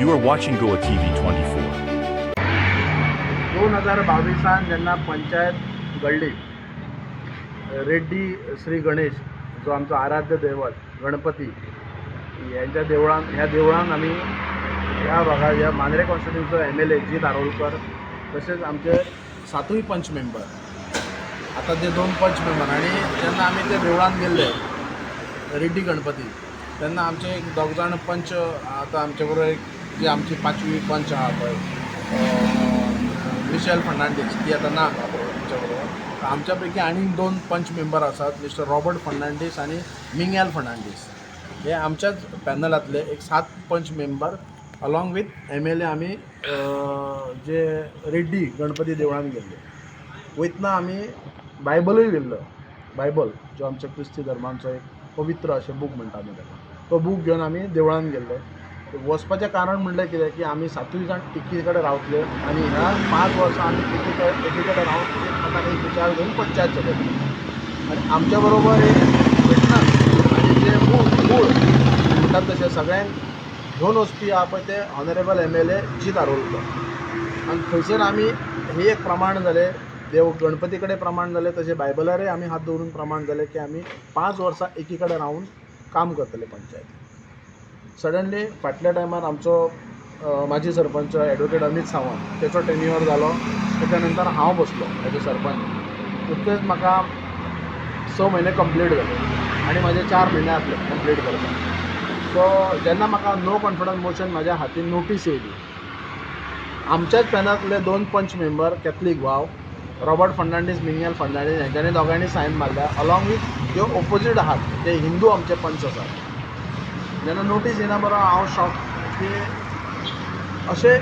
You are watching Goa TV 24. दोन हजार बावीसान जेन्ना पंचायत घडली रेड्डी श्री गणेश जो आमचो आराध्य दैवत गणपती यांच्या देवळान ह्या देवळान आमी ह्या भागात ह्या Mandrem कॉन्स्टिट्युन्सीचो M L A ji Darolkar तशेंच आमचे सातूय पंच मेंबर. आतां ते दोन पंच मेंबर आनी जेन्ना आमी ते देवळान गेल्ले रेड्डी गणपती. तेन्ना आमचे एक दोग जाण पंच आतां आमचे बरोबर एक जी आमची पांचवी पंच आहा पळय मिशेल फर्नांडीस ती आतां ना आमच्या बरोबर आमच्या पैकी दोन पंच मेंबर आसात मिस्टर रॉबर्ट फर्नांडीस आनी मिंगॅल फर्नांडीस. हे आमच्याच पॅनलांतले एक सात पंच member along with M L A आमी जे रेड्डी गणपती देवळान गेल्ले वयतना आमी बायबलूय गेल्लो बायबल जो आमच्या क्रिस्ती धर्मांचो एक पवित्र अशें बूक म्हणटा आमी ताका तो बूक घेवन आमी देवळान गेल्ले वचपाचें कारण म्हणलें कितें की आमी सातूय जाण एकी कडेन रावतले आनी ह्या पांच वर्सां आमी एकी कडेन एकी कडेन रावन एकमेकांक एक विचार घेवन पंचायत चलयतले आनी आमच्या बरोबर एक विटनस आनी जे मूळ मूळ म्हणटात तशें सगळ्यांक घेवन वचपी आहा पळय ते honourable M L A ji Darolkar आनी थंयसर आमी हे एक प्रमाण जालें देव गणपती कडेन प्रमाण जालें तशें बायबलारय आमी हात दवरून प्रमाण जालें की आमी पांच वर्सां एकी कडेन रावून काम करतले पंचायत. सडनली फाटल्या टायमार आमचो माजी सरपंच ॲडवोकेट अमित सावंत तेचो टेन्युअर जालो तेच्या नंतर हांव बसलो एज अ सरपंच. उरतेच म्हाका स म्हयने कंप्लीट जाले आनी म्हाजे चार म्हयने आसले कंप्लीट करपाक सो जेन्ना म्हाका नो कॉन्फिडन्स मोशन म्हाज्या हातीन नोटीस येयली. आमच्याच पॅनातले दोन पंच मेंबर कॅथलीक वाव रॉबर्ट फर्नांडीस मिनियल फर्नांडीस हांच्यानी दोगांयनी सायन मारल्या. अलॉंग विथ जे ऑपोजीट आहात ते हिंदू आमचे पंच आसात जेन्ना नोटीस येना बरो हांव शॉक की असे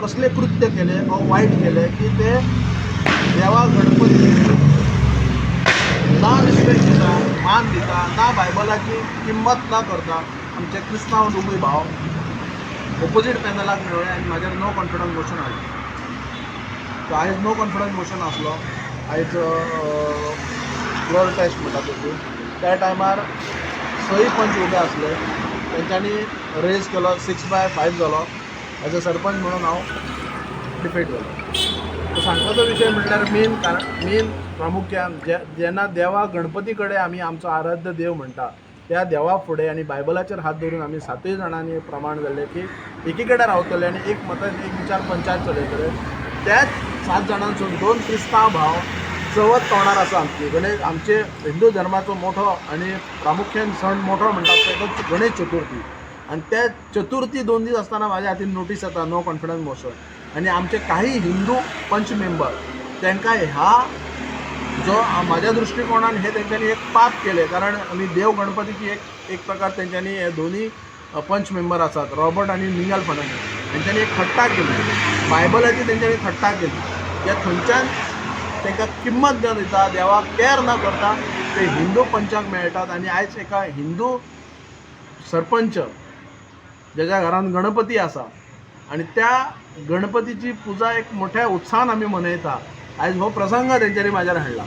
कसले कृत्य केले व वायट केले की ते देवा गणपती ना रिस्पेक्ट दिता मान दिता ना बायबलाची किंमत ना करता आमचे क्रिस्तांव दोगूय भाव ऑपोजीट पॅनलाक मेळ्ळे आनी म्हाजेर नो कॉन्फिडन्स मोशन हाडलें सो आयज नो कॉन्फिडन्स मोशन आसलो आयज फ्लोर टेस्ट म्हणटा तेतून त्या टायमार सय पंच उबे आसले त्यांच्यानी रेज केलो सिक्स बाय फायव जालो एज अ सरपंच म्हणून हांव डिफीट जालो सो सांगपाचो विशय म्हणल्यार मेन कारण मेन प्रामुख्यान जे जेन्ना देवा गणपती कडेन आमी आमचो आराध्य देव म्हणटा त्या देवा फुडें आनी बायबलाचेर हात धरून आमी सातूय जाणांनी प्रमाण जाल्लें की एकी कडेन रावतले आनी एक मतान एक विचार पंचायत चलयतले त्याच सात जाणांसून दोन क्रिस्तांव भाव चवथ तोंडार आसा आमची. गणेश आमचे हिंदू धर्माचो मोठो आनी प्रामुख्यान सण मोठो म्हणतात ते गणेश चतुर्थी. आनी त्या चतुर्थी दोन दीस आसतना माझ्या हातीन नोटीस येता नो कॉन्फिडन्स मोशन. आनी आमचे काही हिंदू पंच मेंबर त्यांना ह्या जो म्हाज्या दृश्टिकोनान हे तेंच्यांनी एक पाप केले. कारण आमी देव गणपतीची एक एक प्रकार तेंच्यांनी हे दोनी पंच मेंबर आसात रॉबर्ट आनी मिंगल फर्नांडीस तेंच्यांनी एक खट्टा केली. बायबलाची त्यांच्यानी खट्टा केली. त्या थंयच्यान तांकां किंमत न दिता देवाक केअर न करता ते हिंदू पंचांक मेळटात आनी आयज एका हिंदू सरपंच जेच्या घरान गणपती आसा आनी त्या गणपतीची पुजा एक मोठ्या उत्साहान आमी मनयता आयज हो प्रसंग त्यांच्यानी माझ्यावर हाडला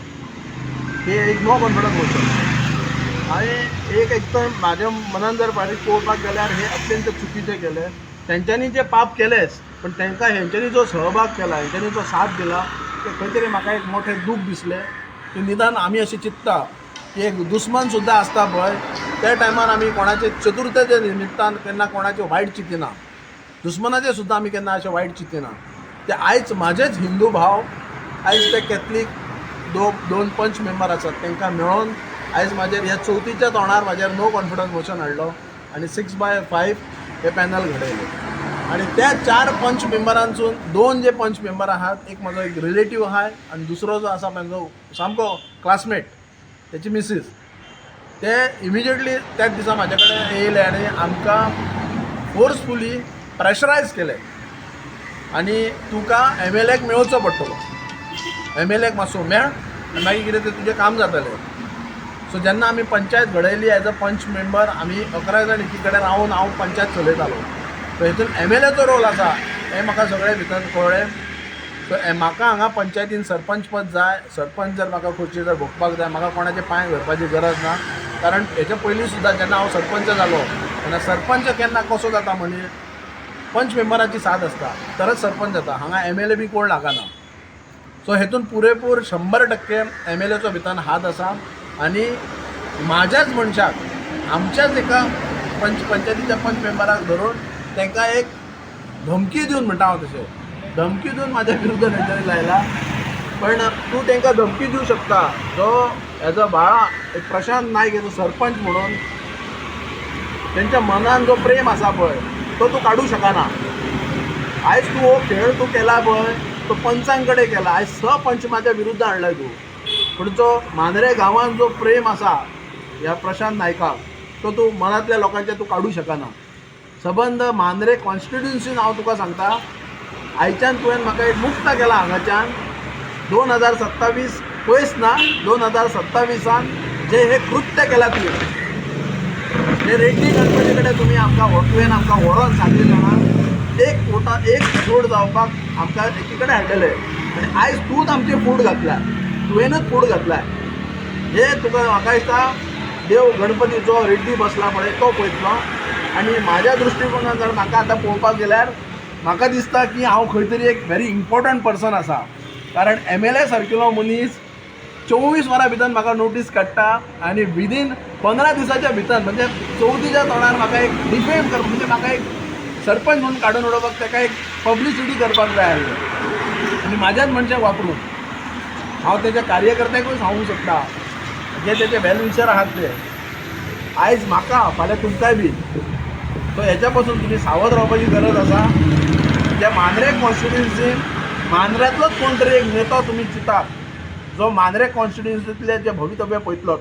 हे एक नो कॉन्फिडन्स मोशन आनी एक एक तर म्हाज्या मनान जर फाटी पळोवपाक गेल्यार हे अत्यंत चुकीचे केले. तेंच्यांनी जे पाप केलेच पण त्यांना ह्यांच्यानी जो सहभाग केला हेंच्यांनी जो साथ दिला खंय तरी म्हाका एक मोठें दूख दिसलें. की निदान आमी अशें चिंतता. की एक दुस्मन सुद्दां आसता पळय. त्या टायमार आमी कोणाचे चतुर्थेच्या निमित्तान केन्ना कोणाचें वायट चिंतिना. दुस्मनाचें सुद्दां आमी केन्ना अशें वायट चिंतिना. ते आयज म्हाजेच हिंदू भाव आयज ते कॅथलीक दो दोन पंच मेंबर आसात. तांकां मेळोन आयज म्हाजेर ह्या चवथीच्या तोंडार म्हाजेर नो कॉन्फिडन्स मोशन हाडलो आनी सिक्स बाय फायव हे पॅनल घडयलें. आनी त्या चार पंच मेंबरांसून दोन जे पंच मेंबर आहात एक म्हजो एक रिलेटीव आहाय आनी दुसरो जो आसा म्हजो सामको क्लासमेट त्याची मिसीस ते इमिजिएटली त्याच दिसा म्हाजे कडेन येयले आनी आमकां फोर्सफुली प्रेशरायज केले आनी तुका एम एल एक मेळचो पडटलो. एम एल एक मातसो मेळ आनी मागीर कितें तें तुजें काम जातलें. सो जेन्ना आमी पंचायत घडयली एज अ पंच मेंबर आमी अकरा जाण एकी कडेन रावन हांव पंचायत चलयतालो. हितून एम एल एचो रोल आसा हें म्हाका सगळें भितर कळ्ळें सो म्हाका हांगा पंचायतीन सरपंच पद जाय. सरपंच जर म्हाका खुर्ची जर भोगपाक जाय म्हाका कोणाचे पांय धरपाची गरज ना. कारण हेच्या पयलीं सुद्दां जेन्ना हांव सरपंच जालो तेन्ना सरपंच केन्ना कसो जाता मनीस पंच मेंबराची साथ आसता तरच सरपंच जाता. हांगा एम एल ए बी कोण लागना. सो हेतून पुरेपूर शंबर टक्के एम एल एचो भितर हात आसा आनी म्हाज्याच मनशाक आमच्याच एका पंच पंचायतीच्या पंच मेंबराक धरून तांकां एक धमकी दिवन म्हणटा हांव तशें धमकी दिवन म्हाज्या विरुद्ध तेंच्यांनी लायला पण तूं तांकां धमकी दिवं शकता. जो एज अ बाळा एक प्रशांत नायक हेजो सरपंच म्हणून तेंच्या मनान जो प्रेम आसा पळय तो तूं काडूं शकना आयज तूं हो खेळ तूं केला पळय तो पंचां कडेन केला. आयज सरपंच म्हाज्या विरुद्ध हाडला तूं. पूण जो मांद्रे गांवांत जो प्रेम आसा ह्या प्रशांत नायकाक तो तूं मनांतल्या लोकांचे तूं काडूं शकना सबंद मांद्रे कॉन्स्टिट्युन्सीन हांव तुका सांगता. आयच्यान तुवें म्हाका एक मुक्त केला हांगाच्यान. दोन हजार सत्तावीस पयस ना दोन हजार सत्तावीसान जे हे कृत्य केला तुवें हे रेड्डी गणपती कडेन तुमी आमकां हो-, तुवें आमकां व्हरोन सांगिल्लें जाणा एक फोटा एक जोड जावपाक आमकां एकी कडेन हाडलेले आनी आयज तूंच आमचे फूड घातला तुवेंनूच फूड घातला हे तुका म्हाका दिसता देव गणपतीचो रेड्डी बसला पळय तो पळयतलो. आनी म्हाज्या दृश्टीकोनान जर म्हाका आतां पळोवपाक गेल्यार म्हाका दिसता की हांव खंय तरी एक व्हेरी इम्पॉर्टंट पर्सन आसा. कारण एम एल ए सारकिलो मनीस चोवीस वरां भितर म्हाका नोटीस काडटा आनी विदीन पंदरा दिसाच्या भितर म्हणजे चवथीच्या तोंडार म्हाका एक डिफेम करप म्हणजे म्हाका एक सरपंच म्हणून काडून उडोवपाक ताका एक पब्लिसिटी करपाक जाय आसली आनी म्हाज्याच मनशाक वापरून हांव तेच्या कार्यकर्त्याकूय सांगूंक शकता. जे तेचे वेलविशर आहात ते. आयज म्हाका फाल्यां तुमकांय बी सो याच्यापासून पासून तुमी सावध रावपाची गरज आसा त्या मांद्रे कॉन्स्टिट्युन्सीन मांद्र्यातलोच कोण तरी एक नेतो तुमी चितात जो मांद्रे कॉन्स्टिट्युन्सींतले जे भवितव्य पळयतलो